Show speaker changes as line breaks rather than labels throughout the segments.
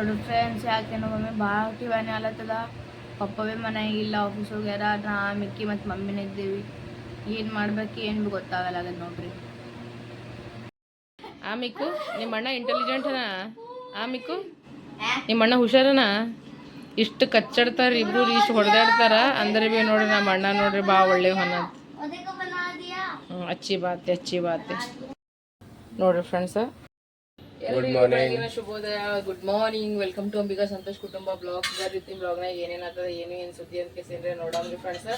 ನೋಡ್ರಿ ಫ್ರೆಂಡ್ಸ್ ಯಾಕೆ ನಮ್ಮ ಮಮ್ಮಿ ಭಾಳ ಟಿವಾನೆ ಆಲತ್ತದ ಪಪ್ಪವೇ ಭೀ ಮನೆಯಾಗಿಲ್ಲ ಆಫೀಸ್ ಹೋಗ್ಯಾರ ನಾ ಮಿಕ್ಕಿ ಮತ್ತು ಮಮ್ಮಿನ ಇದ್ದೀವಿ. ಏನು ಮಾಡ್ಬೇಕು ಏನು ಭೀ ಗೊತ್ತಾಗಲ್ಲ ನೋಡ್ರಿ.
ಆ ಮಿಕ್ಕು ನಿಮ್ಮ ಅಣ್ಣ ಇಂಟೆಲಿಜೆಂಟ್ ಆ ಮಿಕ್ಕು ನಿಮ್ಮ ಅಣ್ಣ ಹುಷಾರನ ಇಷ್ಟು ಕಚ್ಚಾಡ್ತಾರ ಇಬ್ರು ಇಷ್ಟು ಹೊಡೆದಾಡ್ತಾರ ಅಂದ್ರೆ ಬಿ ನೋಡ್ರಿ ನಮ್ಮ ಅಣ್ಣ ನೋಡ್ರಿ ಭಾಳ ಒಳ್ಳೆ ಹೊನ ಹ್ಞೂ ಅಚ್ಚಿ ಬಾತೆ ಅಚ್ಚಿ ಬಾತೆ. ನೋಡ್ರಿ ಫ್ರೆಂಡ್ಸ್ ಗುಡ್ ಮಾರ್ನಿಂಗ್ ಶುಭೋದಯ. Good morning welcome to Ambika Santosh ಕುಟುಂಬ ಬ್ಲಾಗ್. ರೀತಿ ಬ್ಲಾಗ್ನಾಗ ಏನೇನಾಗ್ತದ ಏನು ಏನು ಸುದ್ದಿ ಅಂತ ಕೇಸಿದ್ರೆ ನೋಡಮ್ರಿ ಫ್ರೆಂಡ್ಸ್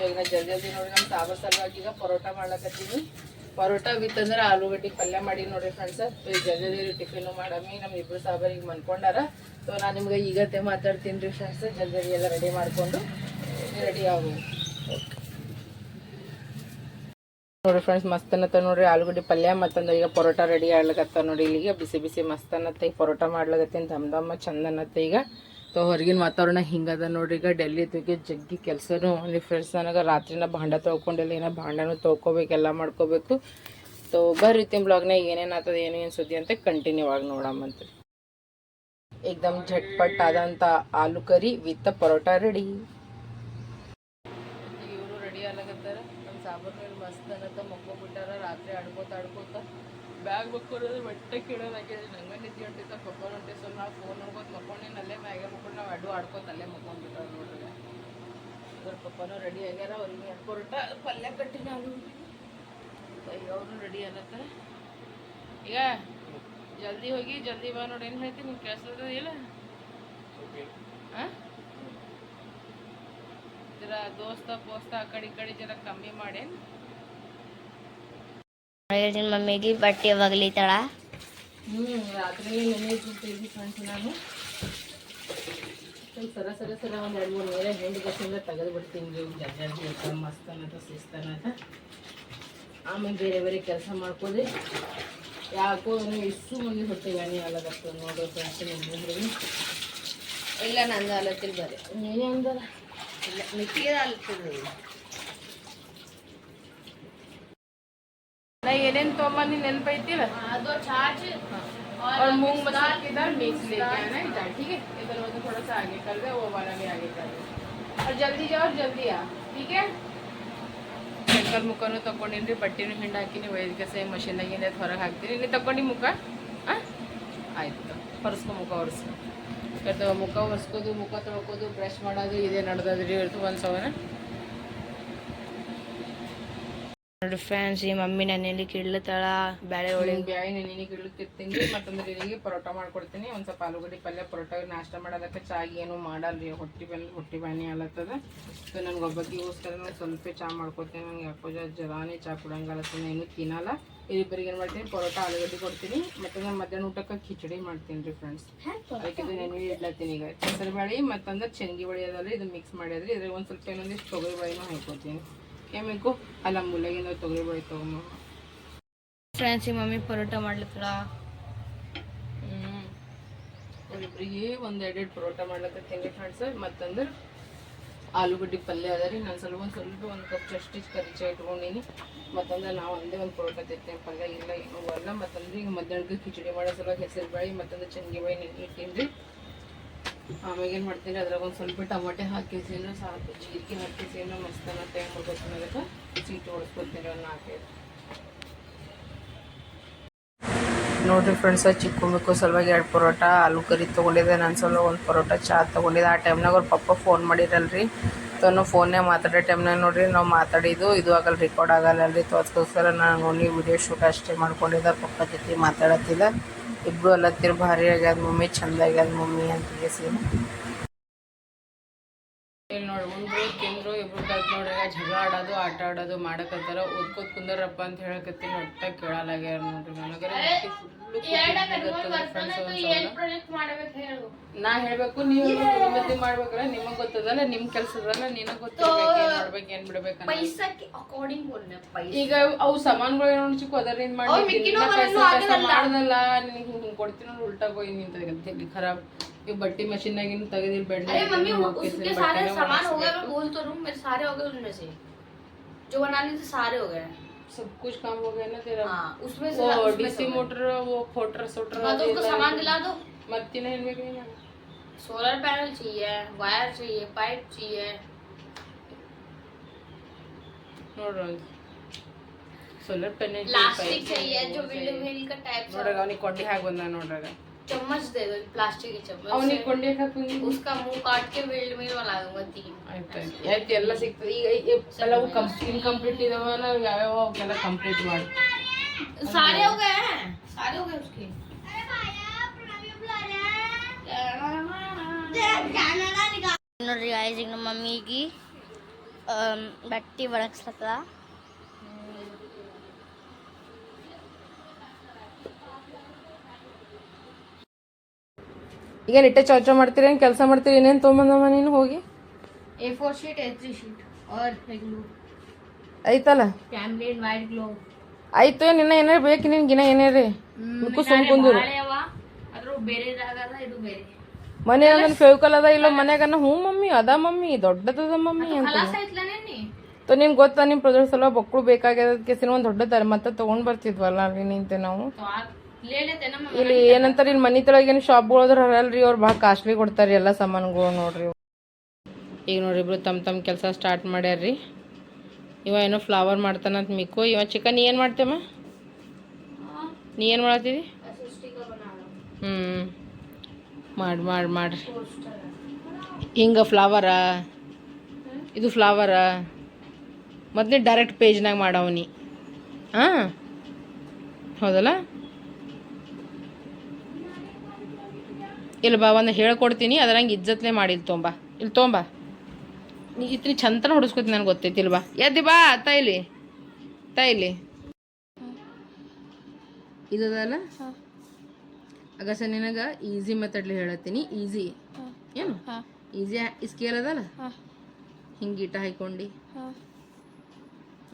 ಈಗ ನಾ ಜಲ್ದಿ ಜಲ್ದಿ ನೋಡಿ ನಮ್ಮ ಸಾಬರ್ ಸಲುವಾಗಿ ಈಗ ಪರೋಟ ಮಾಡ್ಲಕತ್ತೀನಿ. ಪರೋಟ ವಿತ್ ಅಂದ್ರೆ ಆಲೂಗಡ್ಡೆ ಪಲ್ಯ ಮಾಡಿ ನೋಡ್ರಿ ಫ್ರೆಂಡ್ಸ್ ಈಗ ಜಲ್ದಿ ಜಲ್ದಿ ಟಿಫಿನ್ ಮಾಡಮ್ಮಿ ನಮ್ಮ ಇಬ್ರು ಸಾಬರ್ ಈಗ ಮನ್ಕೊಂಡಾರ. ಸೊ ನಾನು ನಿಮ್ಗೆ ಈಗತ್ತೆ ಮಾತಾಡ್ತೀನಿ ರೀ ಫ್ರೆಂಡ್ಸ್ ಜಲ್ದಿ ಜಲ್ದಿ ಎಲ್ಲ ರೆಡಿ ಮಾಡ್ಕೊಂಡು ರೆಡಿ ಆಗು ನೋಡ್ರಿ ಫ್ರೆಂಡ್ಸ್ ಮಸ್ತ್ ಅನ್ನತ್ತ ನೋಡ್ರಿ. ಆಲೂಗಡ್ಡೆ ಪಲ್ಯ ಮತ್ತಂದ್ರೆ ಈಗ ಪರೋಟ ರೆಡಿ ಆಗ್ಲಕತ್ತ ನೋಡಿ ಇಲ್ಲಿಗೆ ಬಿಸಿ ಬಿಸಿ ಮಸ್ತ್ ಅನ್ನತ್ತ. ಈಗ ಪರೋಟ ಮಾಡ್ಲಕತ್ತೀನಿ. ದಮ್ಮ ಚಂದ ಅನ್ನತ್ತ ಈಗ. ತೊ ಹೊರಗಿನ ವಾತಾವರಣ ಹಿಂಗದ ನೋಡ್ರಿ. ಈಗ ಡೆಲ್ಲಿ ತೆಗೆ ಜಗ್ಗಿ ಕೆಲಸನೂ ಅಲ್ಲಿ ಫ್ರೆಂಡ್ಸ್ ನನಗೆ ರಾತ್ರಿನ ಭಾಂಡ ತೊಳ್ಕೊಂಡಿಲ್ಲ. ಏನೋ ಭಾಂಡನು ತೊಳ್ಕೊಬೇಕು, ಎಲ್ಲ ಮಾಡ್ಕೋಬೇಕು. ತೊ ಬರ್ರಿ ತಿಮ್ ಬ್ಲಾಗ್ನಾಗ ಏನೇನು ಆಗ್ತದ ಏನೇನು ಸುದ್ದಿ ಅಂತ ಕಂಟಿನ್ಯೂ ಆಗಿ ನೋಡಮ್ಮಂತ ಏಕ್ದಮ್ ಝಟ್ಪಟ್ ಆದಂಥ aloo curry with paratha ready ಇವರು ರೆಡಿ ಆಗ್ಲಕತ್ತಾರ ನಮ್ಮ ಸಾಬರ್ ಮೇಲೆ ಮಸ್ತ್ ಅನ್ನತ್ತ ಮಕ್ಕೋಬಿಟ್ಟಾರ ರಾತ್ರಿ ಆಡ್ಕೋತ ಆಡ್ಕೋತ ಬ್ಯಾಗ್ ಮಕ್ಕೊಡೋದು ಬಟ್ಟೆ ಕೇಳೋದಾಗಿದೆ ನಂಗೆ ನಿದ್ದೆ ಹೊಂಟಿತ್ತ ಪಪ್ಪ ಹೊಂಟಿ ಸೊ ನಾವು ಫೋನ್ ನೋಡ್ಕೊತ ಮಕ್ಕೊಂಡಿನ ಅಲ್ಲೇ ಮ್ಯಾಗೆ ಮಕ್ಕೊಂಡು ನಾವು ಅಡ್ಡು ಆಡ್ಕೋತ ಅಲ್ಲೇ ಮಕ್ಕೊಂಡ್ಬಿಟ್ಟಾರ ನೋಡ್ರಿ. ಅದ್ರ ಪಪ್ಪನೂ ರೆಡಿ ಆಗ್ಯಾರ, ಅವ್ರಿಗೆ ಎಡ್ಕೊರಟ ಪಲ್ಯ ಕಟ್ಟಿ ನಾನು ಈಗ ರೆಡಿ ಆಗತ್ತಾರ ಈಗ ಜಲ್ದಿ ಹೋಗಿ, ಜಲ್ದಿ ಬಾ ನೋಡಿ. ಏನು ಹೇಳ್ತೀನಿ ಕೇಳಿಸ್ತದ ಇಲ್ಲ? ಹಾಂ ಜರ ದೋಸ್ತ, ಪೋಸ್ತ ಆ ಕಡೆ ಈ ಕಡೆ ಜರ ಕಮ್ಮಿ ಮಾಡೇನು?
ಹೇಳ್ತೀನಿ ಮಮ್ಮಿಗೆ ಬಟ್ಟೆ ಒಗಲಿತಾಳ
ಹ್ಞೂ ರಾತ್ರಿ ನೆನೆ ಸರ ಸರ ಸರ ಒಂದು ಎರಡು ಮೂರು ನೇರ ಹೆಂಡು ಗಸಿಂದ ತೆಗೆದು ಬಿಡ್ತೀನಿ ಆಮೇಲೆ ಬೇರೆ ಬೇರೆ ಕೆಲಸ ಮಾಡ್ಕೋದೆ ಯಾಕೋ ನೀವು ಇಷ್ಟು ಮಂದಿ ಅಲ ನೋಡೋ ಫ್ರೆಂಡ್ಸ್ ಇಲ್ಲ ನಂದು ಅಲತ್ತಿಲ್ಲ ಬರೀ. ನೀನೇ ಅಂದರ
ಇಲ್ಲ ಮಿಕ್ಕಿಗೆ ಅಲ್ತದೆ
ನಾ ಏನೇನು ತೊಗೊಂಬಂದು ನೆನಪೈತಿಲ್ಲ
ಅದು ಚಾರ್ಜ್
और मूंग मसाला की दाल मिक्स लेके आना है दाल ठीक है इधर उधर थोड़ा सा आगे कर दे वो वाला भी आगे कर दे और जल्दी जाओ और जल्दी आ ठीक है ಶಂಕರ್ ಮುಖನೂ ತಗೊಂಡಿನ್ರಿ ಬಟ್ಟೆನೂ ಹಿಂಡು ಹಾಕಿನಿ ಒಯ್ದಕ್ಕೆ ಸೇಮ್ ಮಷೀನಾಗಿಂದ ಹೊರಗೆ ಹಾಕ್ತೀನಿ ನೀನು ತಗೊಂಡು ಮುಖ ಹಾಂ ಆಯ್ತು ಒರೆಸ್ಕೊ ಮುಖ ಒರೆಸ್ಕೊ ಇವತ್ತು ಮುಖ ಒರೆಸ್ಕೋದು ಮುಖ ತೊಳ್ಕೋದು ಬ್ರಷ್ ಮಾಡೋದು ಇದೇ ನಡೆದದ್ರಿ ಇವತ್ತು ಒಂದು ಸವನ
ನೋಡಿ ಫ್ರೆಂಡ್ಸ್ ಈ ಮಮ್ಮಿ ನನ್ನಲ್ಲಿ ಕಿಡ್ಲತ್ತಾಳ ಬ್ಯಾಳೆ ಒಳಗೆ
ಬ್ಯಾಳಿ ನೆನೆ ಕಿಡ್ಲತ್ತಿರ್ತೀನಿ ಮತ್ತೊಂದು ಇಲ್ಲಿಗೆ ಪರೋಟ ಮಾಡ್ಕೊಡ್ತೀನಿ. ಒಂದು ಸ್ವಲ್ಪ ಆಲೂಗಡ್ಡೆ ಪಲ್ಯ, ಪರೋಟ ನಾಷ್ಟ ಮಾಡೋದಕ್ಕೆ ಚಾಗಿ ಏನು ಮಾಡಲ್ರಿ. ಹೊಟ್ಟಿ ಬಂದು ಹೊಟ್ಟಿ ಬಾನಿ ಆಲತ್ತದ ಸೊ, ನನಗೆ ಒಬ್ಬಕ್ಕಿಗೋಸ್ಕರ ನಾನು ಸ್ವಲ್ಪ ಚಾ ಮಾಡ್ಕೊತೀನಿ ನನಗೆ ಯಾಕೋ ಜರಾನೇ ಚಾ ಕುಡಂಗಲತ್ತದ ಏನು ತಿನ್ನಲ್ಲ. ಇಬ್ಬರಿಗೆ ಏನು ಮಾಡ್ತೀನಿ, ಪರೋಟ, ಆಲೂಗಡ್ಡೆ ಕೊಡ್ತೀನಿ. ಮತ್ತಂದ್ರೆ ಮಧ್ಯಾಹ್ನ ಊಟಕ್ಕೆ ಖಿಚಡಿ ಮಾಡ್ತೀನಿ ರೀ ಫ್ರೆಂಡ್ಸ್ ಅದಕ್ಕೆ ನೆನೆ ಇಡ್ಲತ್ತೀನಿ ಈಗ. ಹೆಸರು ಬ್ಯಾಳಿ ಮತ್ತಂದ್ರೆ ಶನಗಿ ಬಳಿ ಅದಲ್ಲ ಇದು ಮಿಕ್ಸ್ ಮಾಡಿದ್ರಿ. ಇದ್ರಾಗ ಒಂದು ಸ್ವಲ್ಪ ಏನೊಂದಿಷ್ಟು ತೊಗರಿ ಬಳಿನೂ ಹಾಕ್ಕೊತೀನಿ ಏಬೇಕು ಅಲ್ಲ ಮುಲ್ಲಗಿಂದ ತೊಗರಿ ಬೇಳೆ ತೊಗೊಂಬ
ಫ್ರೆಂಡ್ಸ್ ಈ ಮಮ್ಮಿ ಪರೋಟ ಮಾಡ್ಲತ್ತಳ
ಹ್ಮ್. ಇಬ್ಬರಿಗೆ ಒಂದು ಎರಡೆರಡು ಪರೋಟ ಮಾಡ್ಲಕತ್ತೀನಿ ಫ್ರೆಂಡ್ಸ್. ಮತ್ತಂದ್ರೆ ಆಲೂಗಡ್ಡೆ ಪಲ್ಯ ಅದ ರೀ. ನಾನು ಸ್ವಲ್ಪ ಒಂದು ಸ್ವಲ್ಪ ಒಂದು ಕಪ್ ಚಷ್ಟಿ ಕರಿಚ ಇಟ್ಕೊಂಡೀನಿ. ಮತ್ತಂದ್ರೆ ನಾವು ಒಂದೇ ಒಂದು ಪರೋಟ ತಿಂತೇನೆ ಪಲ್ಯ ಇಲ್ಲ ಏನೂ ಅಲ್ಲ. ಮತ್ತಂದ್ರೆ ಈಗ ಮಧ್ಯಾಹ್ನಕ್ಕೆ ಕಿಚಡಿ ಮಾಡೋ ಸಲುವಾಗಿ ಹೆಸರು ಬೇಳೆ ಮತ್ತಂದ್ರೆ ಚಂಗಿ ಬಾಯಿ ನೆನೆ ಆಮೇಲೆ ಏನು ಮಾಡ್ತೀನಿ, ಅದ್ರಾಗ ಒಂದು ಸ್ವಲ್ಪ ಟಮಾಟೆ ಹಾಕಿಸಿದ್ರೆ ಸಾಕು. ಜೀರಿಗೆ ಹಾಕಿಸಿದ್ರೆ ಮಸ್ತನ ಹೆಂಗೆ ಮಾಡ್ಕೊತೀನಿ ಅದಕ್ಕೆ ಸೀಟ್ ಹೊಡ್ಸ್ಕೊತೀನಿ ಒಂದು ನಾಲ್ಕೈದು. ನೋಡಿರಿ ಫ್ರೆಂಡ್ಸ್ ಚಿಕ್ಕು ಮಿಕ್ಕು ಸಲುವಾಗಿ ಎರಡು ಪರೋಟ ಆಲೂ ಕರಿ ತೊಗೊಂಡಿದ್ದೆ. ನನ್ನ ಸಲ ಒಂದು ಪರೋಟ ಚಾ ತೊಗೊಂಡಿದ್ದೆ. ಆ ಟೈಮ್ನಾಗ ಅವ್ರ ಪಪ್ಪ ಫೋನ್ ಮಾಡಿರಲ್ರಿ. ತನ್ನ ಫೋನ್ನೇ ಮಾತಾಡೋ ಟೈಮ್ನಾಗ ನೋಡ್ರಿ, ನಾವು ಮಾತಾಡಿದ್ದು ಇದು ಆಗಲ್ಲ ರೆಕಾರ್ಡ್ ಆಗಲ್ಲಲ್ರಿ. ತೋ ತೋರಿಸ್ಕೋಸ್ಕರ ನಾನು ಓನ್ಲಿ ವಿಡಿಯೋ ಶೂಟ್ ಅಷ್ಟೇ ಮಾಡ್ಕೊಂಡಿದ್ದೆ, ಪಪ್ಪ ಜೊತೆ ಮಾತಾಡತ್ತಿಲ್ಲ ಇಬ್ಬರು ಅಲ್ಲತ್ತಿರ ಭಾರಿ ಆಗ್ಯಾದ ಮಮ್ಮಿ ಚಂದ ಆಗ್ಯಾದ ಮಮ್ಮಿ ಅಂತ ಹೇಳಿ ಇಲ್ಲಿ ನೋಡಿ ಬಿಡ್ತೈತೆ ನೋಡ್ರಿ ಜಗಳ ಆಡೋದು ಆಟ ಆಡೋದು ಮಾಡಕತ್ತಾರ. ಓದ್ಕೋತ ಕುಂದರಪ್ಪ ಅಂತ ಹೇಳಕತ್ತೀನಿ ಒಟ್ಟ ಕೇಳಲಾಗ್ಯಾರ ನೋಡ್ರಿ ನನಗರ ನಾ ಹೇಳ್ಬೇಕು ನೀವು ಅಭಿವೃದ್ಧಿ ಮಾಡ್ಬೇಕಲ್ಲ ನಿಮಗ್ ಗೊತ್ತದಲ್ಲ ನಿಮ್ ಕೆಲ್ಸದಲ್ಲ ನಿನಗ್ ಗೊತ್ತಿರ್ಬೇಕು ಏನ್ ಮಾಡ್ಬೇಕು
ಬಿಡ್ಬೇಕು
ಈಗ ಅವು ಸಾಮಾನುಗಳು ಏನೋ ಚಿಕ್ಕ ಅದರಿಂದ ಮಾಡಿ ಮಾಡ್ದಲ್ಲ ನಿನ್ ಹಿಂಗ್ ಕೊಡ್ತೀನಿ ಉಲ್ಟಾ ಹೋಗಿ ನಿಂತ ಖರಾಬ್. ये बट्टी मशीन लगेगी तगे दिल बैठ
अरे मम्मी उसके सारे सामान हो गए मैं बोल तो रहा मेरे सारे हो गए उनमें से। जो बनाने थे सारे हो गए।
सब कुछ काम हो गया ना तेरा?
हाँ, उसमें से
वो डीसी मोटर वो फोटर सोटर
हाँ तो उसको सामान दिला दो।
मत्ती नहीं इनमें कहीं ना
सोलर पैनल चाहिए वायर चाहिए पाइप चाहिए।
सोलर पैनल
प्लास्टिक चाहिए जो बिल्डिंग हिल का टाइप
नोडरगाव नहीं कोटी हैक बनना है नोडरगाव
चम्मच दे दो प्लास्टिक की चम्मच
ಅವ್ನಿಗೆ ಕೊಂಡಿ ಹಾಕಿ
उसका मुंह काट के बिल्ड मिल बना दूंगा तीन
ಆಯ್ತಾಯ್ತು ಆಯ್ತು ಎಲ್ಲ ಸಿಗ್ತದೆ ಈಗ ಈಗ ಕೆಲವು ಕಂ ಇನ್ಕಂಪ್ಲೀಟ್ ಇದಾವಲ್ಲ ಯಾವ್ಯಾವ ಅವಕ್ಕೆಲ್ಲ ಕಂಪ್ಲೀಟ್ ಮಾಡಿ
सारे हो गए हैं सारे हो गए उसके ನೋಡ್ರಿ ಗಾಯ್ಸ್ ಈಗ ನಮ್ಮ ಮಮ್ಮಿಗೆ ಬಟ್ಟೆ ಒಣಗಿಸ್ಲತ್ತದ
ಈಗ ನಿಟ್ಟೆ ಚೌಚ ಮಾಡ್ತೀರಿ? ಏನು ಕೆಲಸ ಮಾಡ್ತೀರಿ? ಏನೇನು ತೊಗೊಂಬಂದಮ್ಮ ನೀನು ಹೋಗಿ?
ಎ ಶೀಟ್ ಎ ಶೀಟ್
ಐತಲ್ಲ?
ಕ್ಯಾಮ್ಲಿನ್
ಆಯ್ತು ನಿನ್ನ ಏನಾರ ಬೇಕು ನಿನ್ನ ಗಿನ ಮುಕ್ಕು ಸುಮ್ ಮನೆ ನನ್ನ ಅದ? ಇಲ್ಲ ಮನೆಯಾಗ ಹ್ಞೂ ಮಮ್ಮಿ ಅದ ಮಮ್ಮಿ ದೊಡ್ಡದದ ಮಮ್ಮಿ ಅಂತ ತೊ ನಿಮ್ಗೆ ಗೊತ್ತಾ ನಿಮ್ಮ ಪ್ರದರ್ಶನ ಬಕ್ಕಳು ಬೇಕಾಗ್ಯದ ಕೆಸಿನ ಒಂದು ದೊಡ್ಡ ತರ ಮತ್ತೆ ತಗೊಂಡ್ ಬರ್ತಿದ್ವಲ್ಲ ಅಲ್ಲಿ ನಿಂತೆ ನಾವು? ಇಲ್ಲಿ ಏನಂತಾರ, ಇಲ್ಲಿ ಮನಿ ತಳಗ ಶಾಪ್ ಹೋದ್ರ ಹರಲ್ರಿ ಅವ್ರು ಬಹಳ ಕಾಸ್ಟ್ಲಿ ಕೊಡ್ತಾರ ಎಲ್ಲ ಸಾಮಾನುಗಳು ನೋಡ್ರಿ ಈಗ ನೋಡ್ರಿ ಇಬ್ರು ತಮ್ಮ ತಮ್ಮ ಕೆಲಸ ಸ್ಟಾರ್ಟ್ ಮಾಡ್ಯಾರ್ರಿ. ಇವ ಏನೋ ಫ್ಲವರ್ ಮಾಡ್ತಾನಂತ ಮಿಕ್ಕು ಇವ ಚಿಕನ್ ನೀ ಏನು ಮಾಡ್ತೇಮ್ಮ ನೀ ಏನು
ಮಾಡತ್ತೀರಿ
ಹ್ಮ್. ಮಾಡಿ ಮಾಡಿ, ಮಾಡ್ರಿ. ಹಿಂಗೆ ಫ್ಲವರಾ ಇದು ಫ್ಲವರಾ ಮತ್ತು ಡೈರೆಕ್ಟ್ ಪೇಜ್ನಾಗ ಮಾಡವನಿ ಹಾಂ ಹೌದಲ್ಲ? ಇಲ್ಲ ಬಾ ಒಂದು ಹೇಳ್ಕೊಡ್ತೀನಿ. ಅದ್ರಂಗೆ ಇಜ್ಜತ್ಲೆ ಮಾಡಿಲ್ ತೊಂಬ. ಇಲ್ಲಿ ತೊಂಬ. ನೀ ಇತ್ನಿ ಚಂತನ ಹೊಡಿಸ್ಕೊತೀನಿ ನನಗೆ ಗೊತ್ತೈತಿ ಇಲ್ವಾ ಬಾ. ಎದ್ದಿ ಬಾ ತೈಲಿ ತೈಲಿ ಇದಲ್ಲ ಅಗಸ ನಿನಗೆ ಈಸಿ ಮೆಥಡ್ಲಿ ಹೇಳತ್ತೀನಿ. ಈಸಿ. ಏನು? ಈಸಿ ಸ್ಕೇಲ್ ಅದಲ್ಲ? ಹಿಂಗೆ ಇಟ್ಟ ಹಾಕೊಂಡು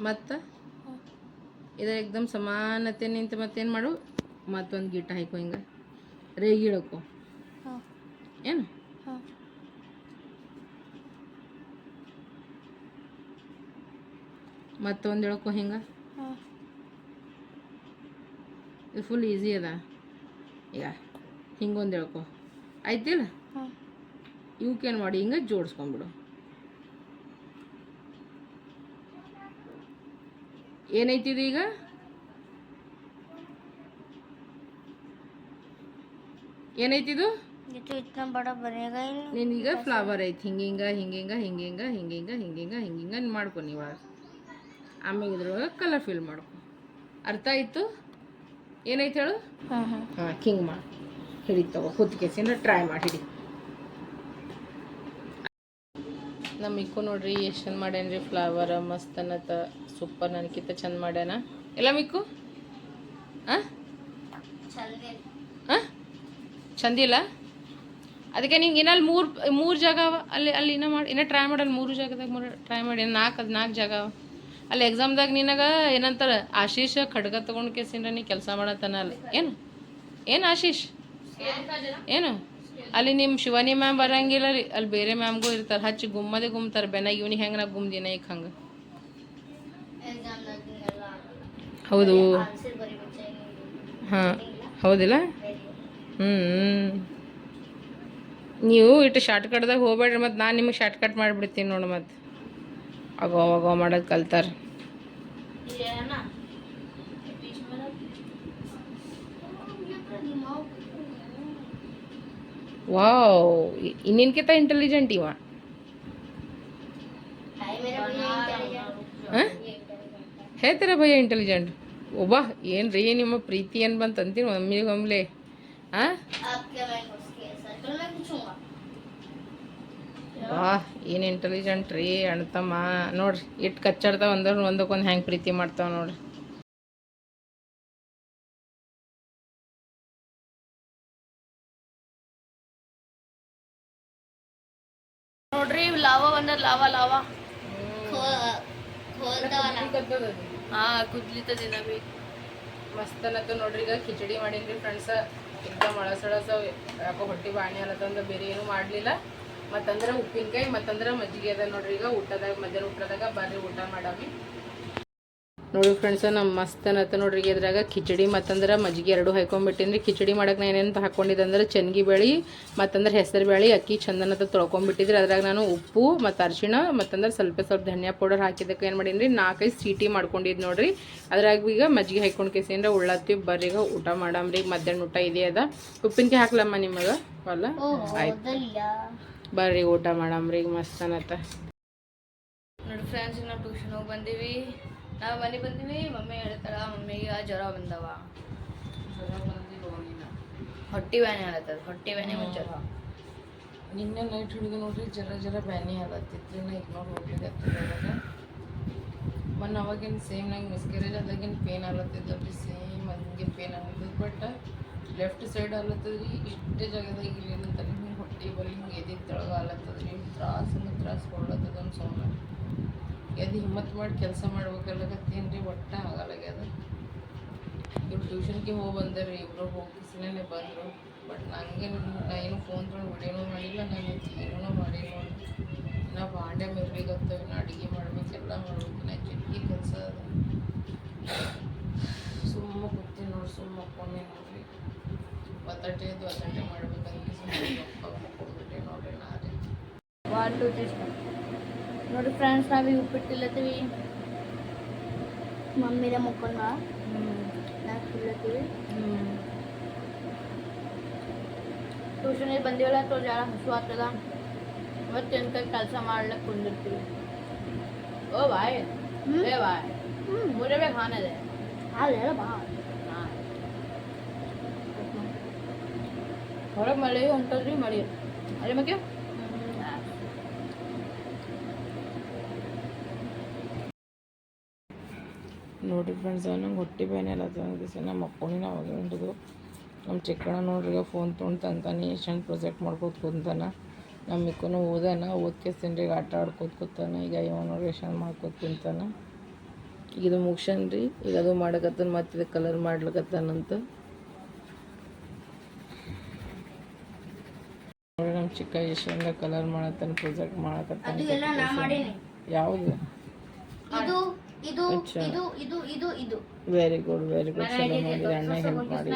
ಮತ್ತು? ಇದ ಎಕ್ದಮ್ ಸಮಾನತೆ ನಿಂತ ಮತ್ತೇನು ಮಾಡು? ಮತ್ತೊಂದು ಗಿಟ್ಟ ಹಾಕೋ ಹಿಂಗೆ. ರೇಗಿ ಏನು? ಮತ್ತೊಂದು ಇಳಕೋ ಹಿಂಗೆ. ಇದು ಫುಲ್ ಈಸಿ ಅದ. ಈಗ ಹಿಂಗೊಂದು ಹೇಳ್ಕೊ. ಆಯ್ತಿಲ್ಲ ಇವಕ್ಕೇನು ಮಾಡಿ ಹಿಂಗೆ ಜೋಡಿಸ್ಕೊಂಬಿಡು. ಏನೈತಿದು ಈಗ? ಏನೈತಿದು
ये तो इतना बड़ा बनेगा ही नहीं
ನಿನೀಗ ಫ್ಲವರ್ ಐತಿ ಹಿಂಗಿಂಗ ಹಿಂಗಿಂಗ ಹಿಂಗಿಂಗ ಹಿಂಗಿಂಗ ಹಿಂಗಿಂಗ ಹಿಂಗಿಂಗ ನೀನು ಮಾಡ್ಕೊ ನೀವು ಆಮೇಲೆ ಇದ್ರೊಳಗೆ ಕಲರ್ ಫಿಲ್ ಮಾಡ್ಕೊ ಅರ್ಥ ಆಯ್ತು ಏನೈತೆ ಹೇಳು
हाँ हाँ
ಹಾಂ ಹಿಂಗೆ ಮಾಡಿ ಹಿಡಿ ತಗೋ ಕುತ್ಕೆಸಿಂದ ಟ್ರೈ ಮಾಡಿ ಹಿಡಿ ನಮ್ಮ ಮಿಕ್ಕು ನೋಡ್ರಿ ಎಷ್ಟು ಚಂದ ಮಾಡ್ಯಾನ್ರಿ ಫ್ಲವರ್ ಮಸ್ತ್ ಅನ್ನತ್ತ ಸೂಪರ್ ನನಗಿಂತ ಚಂದ ಮಾಡ್ಯಾನ ಎಲ್ಲ ಮಿಕ್ಕು ಹಾಂ ಹಾಂ ಚಂದಿಲ್ಲ ಅದಕ್ಕೆ ನಿಂಗೆ ಇನ್ನಲ್ಲಿ ಮೂರು ಮೂರು ಜಾಗ ಅವ. ಅಲ್ಲಿ ಅಲ್ಲಿ ಇನ್ನೂ ಮಾಡಿ, ಇನ್ನೂ ಟ್ರೈ ಮಾಡಲ್ಲ ಮೂರು ಜಾಗದಾಗ ಮೂರು ಟ್ರೈ ಮಾಡಿ ನಾಲ್ಕು ನಾಲ್ಕು ಜಾಗ ಅವ. ಅಲ್ಲಿ ಎಕ್ಸಾಮ್ದಾಗ ನಿನಗ ಏನಂತಾರೆ, ಆಶೀಷ್ ಖಡ್ಗ ತಗೊಂಡ್ ಕೇಸಿಂದ್ರೆ ನೀ ಕೆಲಸ ಮಾಡತ್ತನ ಅಲ್ಲಿ. ಏನು? ಏನು ಆಶೀಶ್ ಏನು? ಅಲ್ಲಿ ನಿಮ್ಮ ಶಿವನಿ ಮ್ಯಾಮ್ ಬರಂಗಿಲ್ಲ ರೀ. ಅಲ್ಲಿ ಬೇರೆ ಮ್ಯಾಮ್ಗೂ ಇರ್ತಾರೆ, ಹಚ್ಚಿ ಗುಮ್ಮದೇ ಗುಮ್ತಾರೆ ಬೆನ ಇವ್ನಿಗೆ ಹೆಂಗೆ ನಾ ಗುಮ್ದಿನ ಈಗ ಹಂಗೆ. ಹೌದು. ಹಾಂ, ಹೌದಿಲ್ಲ? ಹ್ಞೂ ನೀವು ಇಟ್ಟು ಶಾರ್ಟ್ ಕಟ್ದಾಗ ಹೋಗ್ಬೇಡ್ರಿ ಮತ್ತು ನಾನು ನಿಮಗೆ ಶಾರ್ಟ್ಕಟ್ ಮಾಡಿಬಿಡ್ತೀನಿ ನೋಡಿ ಮತ್ತು. ಆಗೋ ಆಗೋ ಮಾಡೋದು ಕಲ್ತಾರೆ. ವಾವ್ ಇನ್ನೇನ್ಕಿಂತ ಇಂಟೆಲಿಜೆಂಟ್ ಇವ. ಹೇಳ್ತಾರ ಭಯ ಇಂಟೆಲಿಜೆಂಟ್ ಒಬ್ಬ ಏನು ರೀ ನಿಮ್ಮ ಪ್ರೀತಿ ಏನು ಬಂತ ಅಂತೀನಿ ಒಮ್ಮಿಗೆ ಹಾಂ? ವಾ ಏನು ಇಂಟೆಲಿಜೆಂಟ್ ರೀ ಅಣ್ತಮ್ಮ ನೋಡ್ರಿ ಇಟ್ಟು ಕಚ್ಚಾಡ್ತಾವ ಅಂದ್ರೆ ಒಂದಕ್ಕೊಂದು ಹೆಂಗೆ ಪ್ರೀತಿ ಮಾಡ್ತಾವ ನೋಡ್ರಿ.
ನೋಡ್ರಿ ಲಾವ ಒಂದ್ರ ಲಾವ ಲಾವ. ಹಾ ಕುದ್ಲಿತದ
ಮಸ್ತ್ ಅನ್ನತ್ತ ನೋಡ್ರಿ ಈಗ ಖಿಚಡಿ ಮಾಡೀನಿ ಫ್ರೆಂಡ್ಸ ಈಗ ಅಳಸಳಸ ಯಾಕೋ ಹೊಟ್ಟಿ ಬಾಣಿ ಅನ್ನತ್ತ ಬೇರೆ ಏನು ಮಾಡಲಿಲ್ಲ. ಮತ್ತಂದ್ರೆ ಉಪ್ಪಿನಕಾಯಿ, ಮತ್ತಂದ್ರೆ ಮಜ್ಜಿಗೆ ಅದ ನೋಡ್ರಿ. ಈಗ ಊಟದಾಗ, ಮಧ್ಯಾಹ್ನ ಊಟದಾಗ ಬರ್ರಿ ಊಟ ಮಾಡಾವಿ. ನೋಡಿ ಫ್ರೆಂಡ್ಸ್ ನಮ್ಮ ಮಸ್ತ್ ಅನ್ನತ್ತ ನೋಡ್ರಿ ಇದ್ರಾಗ ಕಿಚಡಿ, ಮತ್ತಂದ್ರೆ ಮಜ್ಜಿಗೆ ಎರಡು ಹಾಕೊಂಡ್ಬಿಟ್ಟಿನಿ ಕಿಚಡಿ ಮಾಡಕ್ಕೆ ನಾನು ಏನೇನು ಹಾಕೊಂಡಿದ್ದೆ ಅಂದ್ರೆ ಬೇಳೆ ಮತ್ತಂದ್ರೆ ಹೆಸರು ಬೇಳೆ ಅಕ್ಕಿ ಚಂದನತ್ತ ತೊಳ್ಕೊಂಡ್ಬಿಟ್ಟಿದ್ರಿ. ಅದ್ರಾಗ ನಾನು ಉಪ್ಪು ಮತ್ತು ಅರಿಶಿಣ, ಮತ್ತಂದ್ರೆ ಸ್ವಲ್ಪ ಸ್ವಲ್ಪ ಧನಿಯಾ ಪೌಡರ್ ಹಾಕಿದ್ದಕ್ಕೆ ಏನು ಮಾಡೀನಿ ನಾಲ್ಕೈದು ಸೀಟಿ ಮಾಡ್ಕೊಂಡಿದ್ದು ನೋಡ್ರಿ. ಅದ್ರಾಗ ಈಗ ಮಜ್ಜಿಗೆ ಹಾಕೊಂಡು ಕೇಸಿಂದ್ರೆ ಉಳ್ಳತ್ತಿ ಈಗ ಊಟ ಮಾಡಮ್ರಿ. ಮಧ್ಯಾಹ್ನ ಊಟ ಇದೆ ಅದ. ಉಪ್ಪಿನಕಾಯಿ ಹಾಕ್ಲಮ್ಮ ನಿಮಗೆ? ಅಲ್ಲ? ಆಯ್ತು ಬರ್ರಿ ಊಟ ಮಾಡಮ್ರಿ ಈಗ ಮಸ್ತ್ ಅನ್ನತ್ತ
ನೋಡಿ ಫ್ರೆಂಡ್ಸ್ ನಾವು ಟ್ಯೂಷನ್ ಹೋಗಿ ಬಂದೀವಿ. ನಾವು ಮನೆ ಬಂದೀವಿ ಮಮ್ಮಿ ಹೇಳ್ತಾಳ ಮಮ್ಮಿಗೆ ಜ್ವರ ಬಂದವ. ಹೊಟ್ಟಿ ಬ್ಯಾನಿ ಆಗತ್ತದ ಹೊಟ್ಟಿ ಬ್ಯಾನಿ ಜ್ವರ.
ನಿನ್ನೆ ನೈಟ್ ಹಿಡಿದು ನೋಡ್ರಿ ಜರ ಜರ ಬ್ಯಾನಿ ಆಗತ್ತಿತ್ತು. ನಾ ಇಗ್ನೋರ್ ಹೋಗ್ಲಿಕ್ಕೆ ಮೊನ್ನೆ ಅವಾಗಿನ ಸೇಮ್ ನಂಗೆ ಮಿಸ್ಕರೇಜ್ ಅದಾಗಿನ ಪೇನ್ ಆಗ್ಲತ್ತಿದ್ದಲ್ರಿ ಸೇಮ್ ಹಂಗೆ ಪೇನ್ ಆಗ್ಲತ್ತದ ಬಟ್ ಲೆಫ್ಟ್ ಸೈಡ್ ಆಗತ್ತದ್ರಿ ಇಷ್ಟೇ ಜಾಗದಾಗ ಇಲ್ಲಿ ಏನಂತಾರೆ ಬಲ್ಲಿ ಹಿಂಗೆ ಎದೆ ತಳಗಾಲತ್ತದ ಆಗ್ಲತ್ತದ್ರಿ ತ್ರಾಸು ತ್ರಾಸ ಕೊಡ್ಲತ್ತದ ಒಂದು ಸೌಂಡ್ ಎದೆ ಹಿಮ್ಮತ್ ಮಾಡಿ ಕೆಲಸ ಮಾಡ್ಬೇಕಲ್ಲಕತ್ತೀನಿ ರೀ ಒಟ್ಟು ಆಗಲ್ಲಾಗ್ಯದ. ಇವ್ರು ಟ್ಯೂಷನ್ಗೆ ಹೋಗಿ ಬಂದಾರೆ ಇಬ್ಬರು ಹೋಗಿಸಿನೇ ಬಂದರು. ಬಟ್ ನನಗೆ ನಾ ಏನು ಫೋನ್ ತೊಗೊಂಡು ವಿಡಿಯೋನೂ ಮಾಡಿಲ್ಲ, ನಾನು ಏನೂ ಮಾಡಿಲ್ಲ ನಾ ಬಾಂಡೆ ಮೆರ್ಲಿಗತ್ತವ ನಾ ಅಡುಗೆ ಮಾಡ್ಬೇಕು, ಎಲ್ಲ ಮಾಡ್ಬೇಕು. ನಾ ಚಿಟ್ಕಿ ಕೆಲಸ ಅದ. ಸುಮ್ಮ ಕೂತೀನಿ ನೋಡಿ, ಸುಮ್ಮ ನೋಡ್ರಿ ಒತ್ತಟೆ ಅದು ಒತ್ತಟೆ ಮಾಡ್ಬೇಕಂದ್ರೆ
ಒನ್ ಟು ತ್ರೀ ನೋಡಿ ಫ್ರೆಂಡ್ಸ್ ನಾವೀಗ ಉಪ್ಪಿಟ್ಟಿಲ್ಲತ್ತೀವಿ.
ಮಮ್ಮಿದ ಮುಕ್ಕೊಂಡ ನಾವು ಕುಲ್ಲತ್ತೀವಿ
ಟ್ಯೂಷನಿಗೆ ಬಂದೀವಲ್ಲ ತೋ ಜಾಳ ಹಸು ಆಗ್ತದ. ಮತ್ತೆ ಎಂತ ಕೆಲಸ ಮಾಡ್ಲಿಕ್ಕೆ ಕುಂದಿರ್ತೀವಿ. ಓ ಬಾಯ್. ಏ ಬಾಯ್. ಮುರೇ ಬೇಕು ಹಾನದೆ.
ಬಾ
ಹೊರಗೆ ಮಳೆ ಹೊಂಟದ್ರಿ ಮಳೆ. ಅರೆ ಮಕ್ಕೆ
ನೋಡಿ ಫ್ರೆಂಡ್ಸ್ ನಂಗೆ ಹೊಟ್ಟೆ ಬೇನೆ ಎಲ್ಲ ದಿವಸ ನಮ್ಮ ನಾವು ಅವಾಗ ಉಂಟದು ನಮ್ಮ ಚಿಕ್ಕಣ್ಣ ನೋಡ್ರಿ ಫೋನ್ ತೊಗೊಂಡು ತಂತಾನೆ ಏಷ್ಯನ್ ಪ್ರೊಜೆಕ್ಟ್ ಮಾಡ್ಕೋತ ಕುಂತಾನ. ನಮ್ಮ ಮಿಕ್ಕನು ಓದಾನ ಓದ್ಕೇಸಿನ್ರಿ ಈಗ ಆಟ ಆಡ್ಕೋತ ಕೂತಾನ. ಈಗ ಇವ ನೋಡ್ರಿ ಏಷ್ಯನ್ ಮಾಡ್ಕೋತ ಕುಂತಾನ. ಈಗ ಇದು ಮುಗ್ಸನ್ರಿ ಈಗ ಅದು ಮಾಡಕತ್ತಾನ ಮತ್ತೆ ಇದು ಕಲರ್ ಮಾಡ್ಲಕತ್ತಾನಂತ ನೋಡ್ರಿ ನಮ್ಮ ಚಿಕ್ಕ ಏಷ್ಯನ್ಗ ಕಲರ್ ಮಾಡತ್ತಾನ ಪ್ರೊಜೆಕ್ಟ್
ಅದು ಎಲ್ಲ ನಾ
ಮಾಡಕತ್ತಾನ
ಮಾಡೀನಿ
ಯಾವುದು
ಇದು ಇದು
ಅಚ್ಚಾ.
ಇದು ಇದು ಇದು ಇದು
ವೆರಿ ಗುಡ್ ವೆರಿ ಗುಡ್ ಚಲೋ ಮಾಡಿದ ಅಣ್ಣ ಹೆಲ್ಪ್ ಮಾಡಿ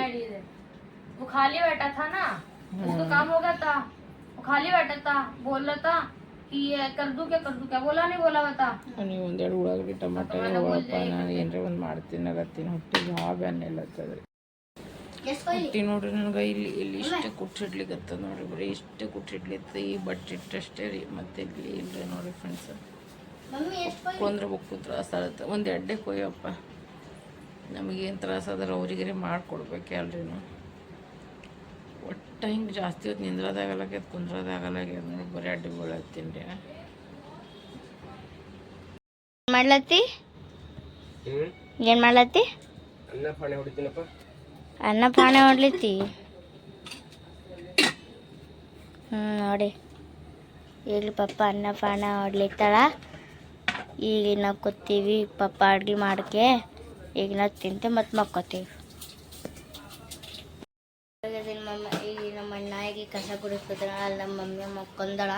वो खाली बैठा था ना उसका काम हो गया था वो खाली बैठा था बोल रहा था कि ये कर दूं क्या कर दूं क्या बोला नहीं बोला बता
ನೀವು ಒಂದೆರಡು ಉಳ್ಳಾಗಡ್ಡಿ ಟಮಾಟೆ ಹೋಗಪ್ಪ ನಾನು ಏನರ ಒಂದು ಮಾಡ್ತೀನಿ ಆಗತ್ತೀನಿ ಹೊಟ್ಟೆ ಭಾಳ ಬ್ಯಾನ್
ಕೊಯ್ಲಿ
ನೋಡ್ರಿ ನನಗೆ ಇಲ್ಲಿ ಇಲ್ಲಿ ಇಷ್ಟೇ ಕುಟ್ಟಿಡ್ಲಿಕ್ಕೆ ನೋಡ್ರಿ ಬರೀ ಇಷ್ಟೇ ಕುಟ್ಟಿಡ್ಲಿತ್ತ ಈ ಬಟ್ಟೆ ಇಟ್ಟಷ್ಟೇ ರೀ ಮತ್ತೆ ಇಲ್ಲಿ ಇಲ್ರಿ ನೋಡ್ರಿ ಫ್ರೆಂಡ್ಸ್ ಕೊಂದ್ರೆ ಬುಕ್ಕು ತ್ರಾಸ ಆಗುತ್ತೆ. ಒಂದು ಎಡ್ಡೆ ಕೊಯ್ಯಪ್ಪ. ನಮಗೇನು ತ್ರಾಸ ಆದ್ರೆ ಅವ್ರಿಗೆ ಮಾಡಿಕೊಡ್ಬೇಕೆ ಅಲ್ರಿ ನಾವು. ಒಟ್ಟು ಹಿಂಗೆ ಜಾಸ್ತಿ ಹೊತ್ತು ನಿಂದ್ರದಾಗಲಾಗ್ಯದ ಕುಂದ್ರದಾಗಲಾಗ್ಯದ ನೋಡಿ ಬರೀ ಅಡ್ಡಿ ಬೀಳತ್ತೀನಿ ರೀ.
ಮಾಡ್ಲತ್ತಿ? ಏನ್ ಮಾಡ್ಲತ್ತಿ?
ಅನ್ನ ಪಾಣೆ ಹೊಡಿತೀನಪ್ಪ.
ಅನ್ನ ಪಾನೆ ಹೊಡ್ಲಿತ್ತಿ ಹ್ಮ್, ನೋಡಿ. ಈಗಲೂ ಪಪ್ಪ ಅನ್ನ ಪಾನ ಹೊಡ್ಲಿತ್ತಾಳ ಈಗ ನಾವು ಕೂತೀವಿ ಪಪ್ಪ ಅಡ್ಗೆ ಮಾಡಕ್ಕೆ ಈಗ ನಾವು ತಿಂತೆ ಮತ್ತೆ ಮಕ್ಕೋತೀವಿ. ಮಮ್ಮ ಈಗ ನಮ್ಮ ಅಣ್ಣ ಕಸ ಕುಡಿಸ್ತದ ಅಲ್ಲಿ ನಮ್ಮ ಮಮ್ಮಿ ಮಕ್ಕೊಂದಳ.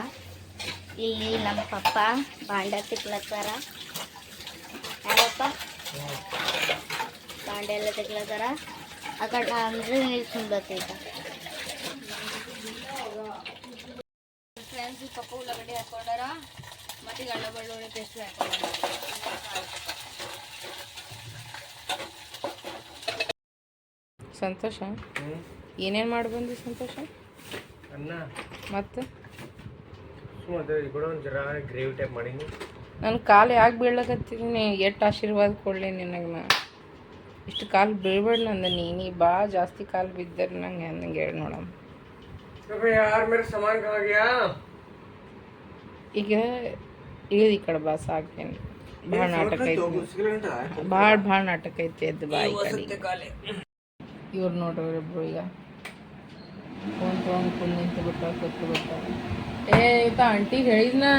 ಇಲ್ಲಿ ನಮ್ಮ ಪಪ್ಪ ಬಾಂಡೆ ತಿಕ್ಲತ್ತಾರ. ಯಾರಪ್ಪ? ಬಾಂಡೆ ಎಲ್ಲ ತೆಗ್ಲತ್ತಾರ ಆ ಕಡೆ ಅಂದ್ರೆ
ಫ್ರೆಂಡ್ಸ್ ಪಪ್ಪ ಉಳ್ಳಾಗಡ್ಡಿ ಹಾಕೊಂಡಾರ ಮತ್ತೆ ಗಳ್ಳ ಬೆಳ್ಳುಳ್ಳಿ ಪೇಸ್ಟ್ ಹಾಕೊಂಡಾರ
ಸಂತೋಷ? ಏನೇನು ಮಾಡಿ ಬಂದಿ ಸಂತೋಷ?
ಅನ್ನ.
ಮತ್ತೆ? ನನ್ನ ಕಾಲು ಯಾಕೆ ಬೀಳಕತ್ತಿದ್ದೀನಿ ಎಷ್ಟು ಆಶೀರ್ವಾದ ಕೊಡಲಿ ನಿನಗೆ ನಾ ಇಷ್ಟು ಕಾಲು ಬೀಳ್ಬೇಡ ನಂದ ನೀನು ಬಾ ಜಾಸ್ತಿ ಕಾಲು ಬಿದ್ದರೆ ನಂಗೆ ನಂಗೆ ಹೇಳಿ ನೋಡಮ್ಮ. ಈಗ ಇಳಿದು ಈ ಕಡೆ ಬಾ ಸಾಕೇನು ಭಾಳ ನಾಟಕ ಐತಿ. ಭಾಳ ಭಾಳ ನಾಟಕ ಐತಿ ಅದು ಬಾ ಈ ಕಡೆ ಇವ್ರು ನೋಡ್ರಿಬ್ರು ಈಗ. ಫೋನ್ ತೊಗೊಂಡು ಫುಲ್ ನಿಂತು ಬಿಟ್ಟ ಕೂತ್ಬಿಟ್ಟ ಏ ಆಂಟಿಗೆ ಹೇಳಿದ್ನಾ?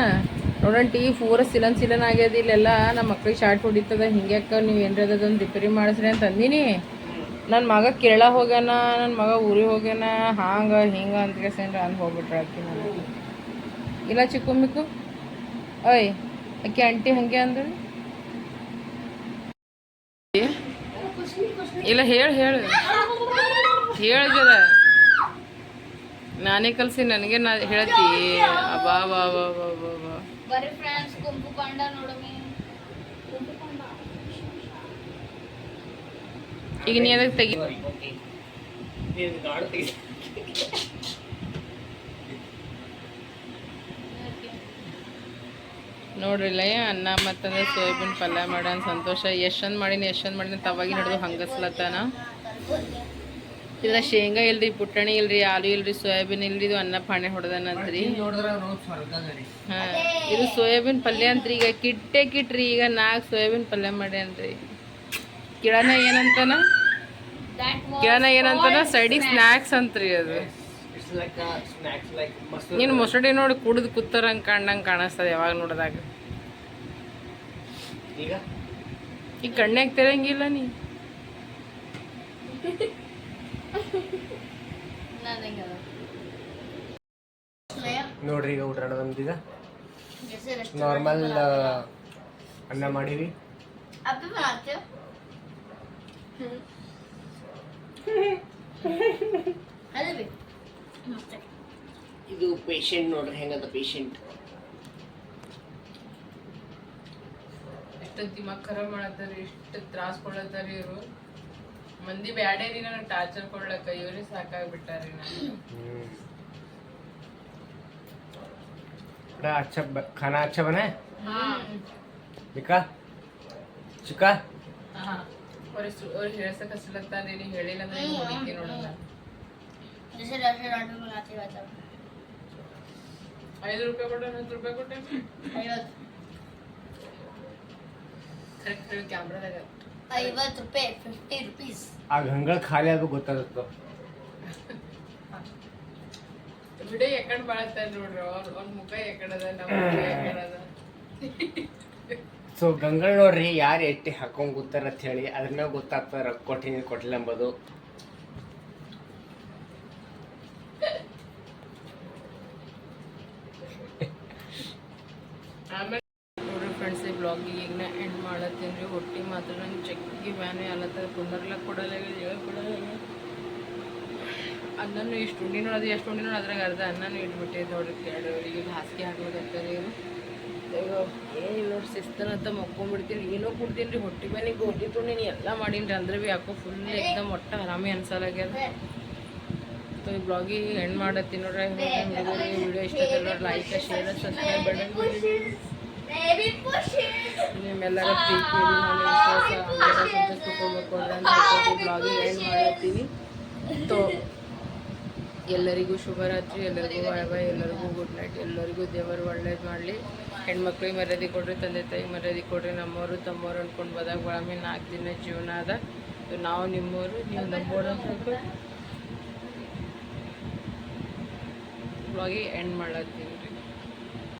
ನೋಡಂಟಿ ಪೂರ ಸಿಲನ್ ಸಿಲನ್ ಆಗ್ಯದ, ಇಲ್ಲೆಲ್ಲ ನಮ್ಮ ಮಕ್ಳಿಗೆ ಶಾರ್ಟ್ ಹೊಡಿತದ ಹಿಂಗ್ಯಾಕ ನೀವು ಏನ್ರ ಅದೊಂದು ರಿಪೇರಿ ಮಾಡಿಸ್ರಿ ಅಂತ ಅಂದಿನಿ. ನನ್ನ ಮಗ ಕೇರಳ ಹೋಗ್ಯಾನ ನನ್ನ ಮಗ ಊರಿಗೆ ಹೋಗ್ಯಾನ, ಹಾಂಗ, ಹಿಂಗ ಅಂತ ಕೇಸೇನ್ರ ಅಂದ್ ಹೋಗ್ಬಿಟ್ರೆ ಅಕ್ಕಿ ನಾನು ಇಲ್ಲ ಚಿಕ್ಕು ಮಿಕ್ಕು. ಓಯ್, ಅಕ್ಕಿ ಆಂಟಿ ಹಂಗೆ ಅಂದ್ರೆ. ಇಲ್ಲ ಹೇಳು ಹೇಳು. ಹೇಳು ಜರ ನಾನೇ ಕಲ್ಸಿ ನನಗೆ ನಾ ಹೇಳ್ತಿ ಬಾ ಬಾ ಬಾ ಬಾ ಬಾ ಬಾ
ಬರ್ರಿ ಫ್ರೆಂಡ್ಸ್ ಕುಂಪು ಕಂಡ ನೋಡಮಿ
ಈಗ ನೀ ಅದಕ್ಕೆ ತೆಗಿ ನೋಡ್ರಿಲ್ಲ ಅನ್ನ ಮತ್ತಂದ್ರೆ ಸೋಯಾಬೀನ್ ಪಲ್ಯ ಮಾಡ ಸಂತೋಷ. ಎಷ್ಟೊಂದು ಮಾಡೀನಿ ಎಷ್ಟೊಂದು ಮಾಡೀನಿ ತವಾಗಿ ಹಿಡಿದು ಹಂಗಸ್ಲತ್ತಾನ. ಇದ್ರ ಶೇಂಗಾ ಇಲ್ರಿ ಪುಟ್ಟಣಿ ಇಲ್ರಿ ಆಲೂ ಇಲ್ರಿ ಸೋಯಾಬೀನ್ ಇಲ್ರಿ ಇದು ಅನ್ನ ಪಾಣೆ ಹೊಡೆದನಂತ್ರಿ ಹಾ ಇದು ಸೋಯಾಬೀನ್ ಪಲ್ಯ ಅಂತ್ರಿ ಈಗ ಕಿಟ್ಟೆ ಕಿಟ್ರಿ ಈಗ ನಾಲ್ಕು ಸೋಯಾಬೀನ್ ಪಲ್ಯ ಮಾಡ್ಯಾನ್ರಿ ಕಿಳನ ಏನಂತನ? ಕಿಳನ ಏನಂತನ? ಸೈಡಿಗೆ ಸ್ನ್ಯಾಕ್ಸ್ ಅಂತ್ರಿ ಅದು. ನೀನು ಮೊಸಡಿ ನೋಡಿ ಕುಡಿದು ಕೂತಾರಂಗೆ ಕಾಣಂಗ್ ಕಾಣಿಸ್ತದೆ ಯಾವಾಗ ನೋಡಿದಾಗ.
ಈಗ?
ಕಣ್ಣಾಗ ತೆರಂಗಿಲ್ಲ ನೀ.
ನೋಡ್ರಿ ಈಗ ಊಟ ಬಂದಿದ ನಾರ್ಮಲ್ ಅನ್ನ ಮಾಡೀವಿ. ಇದು ಪೇಷಂಟ್ ನೋಡ್ರಿ ಹೆಂಗದ ಪೇಷಂಟ್
ದಿಮಾಗ್ ಖರಾಬ್ ಮಾಡತ್ತಾರ ಎಷ್ಟು ತ್ರಾಸ್ ಕೊಡತ್ತಾರ ಇವರು. ಮಂದಿ ಬ್ಯಾಡೇ ರೀ ನನಗೆ ಟಾರ್ಚರ್ ಕೊಡ್ಲಕ್ಕ ಇವ್ರಿಗೆ ಸಾಕಾಗ್ಬಿಟ್ಟಾರಿ ನನಗೆ
बड़ा अच्छा ब- खाना अच्छा बना है बिका चिका
ಹಾ ಅವ್ರಿಗೆ ಸು ಅವ್ರಿಗೆ ಹೇಳ್ಸಕ್ ಹಚ್ಚಲತ್ತಾರಿ ನೀ ಹೇಳಿಲ್ಲ ಅಂದ್ರೆ ಹಿಂಗ್ ಹೊಡಿತೀನಿ ನೋಡಲ್ಲ
जैसे रेस्टोरेंट में बनाते रहता हूँ
ಐದು ರೂಪಾಯಿ ಕೊಟ್ಟೆ ಹತ್ತು ರೂಪಾಯಿ ಕೊಟ್ಟೆ
ಐವತ್ತು
ಕರೆಕ್ಟ್ ಹೇಳಿ ಕ್ಯಾಮ್ರಾದಾಗ
ಐವತ್ತು ರೂಪಾಯಿ ಫಿಫ್ಟಿ ರುಪೀಸ್
ಆ ಗಂಗಳ ಖಾಲಿ ಆಗ ಗೊತ್ತಾಗುತ್ತೆ.
ಬಿಡಿ ಎಕಡೆ ಬಾಳತ್ತ ನೋಡ್ರಿ ಅವ್ರ ಒಂದ್ ಮುಖ ಎಕಡದ ನಮ್ಮ ಎಕಡದ
ಸೊ ಗಂಗಳ ನೋಡ್ರಿ ಯಾರು ಎಟ್ಟಿ ಹಾಕೊಂಡ್ ಗೊತ್ತಾರ ಅಂತ ಹೇಳಿ ಅದ್ರ ಗೊತ್ತಾಗ್ತದೆ ರೊಕ್ಕ ಕೊಟ್ಟಿನಿ ಕೊಟ್ಟಿಲ್ಲ ಎಂಬುದು
ಆಮೇಲೆ ನೋಡ್ರಿ ಫ್ರೆಂಡ್ಸ್ ಈ ಬ್ಲಾಗಿಗೆ ಈಗ ನಾ ಎಂಡ್ ಮಾಡತ್ತೀನಿ ರೀ ಹೊಟ್ಟಿ ಮಾತ್ರ ನಂಗೆ ಚಕ್ಕಿ ಬ್ಯಾನೆ ಅಲ್ಲತ್ತದ ಕುಂದರ್ಲಕ್ಕೆ ಕೊಡಲ್ಲ ಕೊಡಲ್ಲ. ಅನ್ನನೂ ಇಷ್ಟು ಉಂಡಿನ ಅದು, ಎಷ್ಟು ಉಂಡಿನ ಅದ್ರಾಗ ಅರ್ಧ ಅನ್ನನೂ ಇಟ್ಬಿಟ್ಟಿದ್ದು ನೋಡ್ರಿ ಕೇಳೋರಿಗೆ ಹಾಸಿಗೆ ಹಾಕ್ಬೇಕಂತಾರೆ ಇವರು. ಏನು ನೋಡಿ ನೋಡಿ ಶಿಸ್ತನಂತ ಮಕ್ಕೊಂಡ್ಬಿಡ್ತೀನಿ ಏನೋ ಕುಡ್ತೀನಿ ರೀ ಹೊಟ್ಟಿ ಮೇಲೆ ಹೊಟ್ಟೆ ತೊಗೊಂಡಿನಿ ಎಲ್ಲ ಮಾಡೀನಿ ಅಂದ್ರೆ ಭೀ ಯಾಕೋ ಫುಲ್ ಎಕ್ದಮ್ ಒಟ್ಟ ಆರಾಮಿ ಅನ್ಸಲಾಗ್ಯದ ಬ್ಲಾಗಿ ಈ ಬ್ಲಾಗಿಗೆ ಎಂಡ್ ನೋಡ್ರಿ ವಿಡಿಯೋ ಇಷ್ಟ ಲೈಕ್, ಶೇರ್, ಸಬ್ಸ್ಕ್ರೈಬ್ ಬಟನ್ ನಿಮ್ಮೆಲ್ಲರ ಪ್ರೀತಿ ಅಭಿಮಾನ ವಿಶ್ವಾಸ ಸಂತೋಷ ಅಂತ ಬ್ಲಾಗಿಗೆ ಏನು ಮಾಡ್ತೀನಿ ತೋ, ಎಲ್ಲರಿಗೂ ಶುಭರಾತ್ರಿ, ಎಲ್ಲರಿಗೂ ಬಾಯ್ ಬಾಯ್, ಎಲ್ಲರಿಗೂ ಗುಡ್ ನೈಟ್, ಎಲ್ಲರಿಗೂ ದೇವರು ಒಳ್ಳೇದು ಮಾಡಲಿ. ಹೆಣ್ಮಕ್ಳಿಗೆ ಮರ್ಯಾದೆ ಕೊಡ್ರಿ, ತಂದೆ ತಾಯಿಗೆ ಮರ್ಯಾದೆ ಕೊಡ್ರಿ, ನಮ್ಮವರು, ತಮ್ಮವ್ರು ಅಂದ್ಕೊಂಡು ಬಂದಾಗ ಒಳಮೆ ನಾಲ್ಕು ದಿನ ಜೀವನ ಅದ. ನಾವು ನಿಮ್ಮವರು, ನೀವು ನಮ್ಮವ್ರು ಅಂತ ಬ್ಲಾಗಿಗೆ ಎಂಡ್ ಮಾಡತ್ತೀನಿ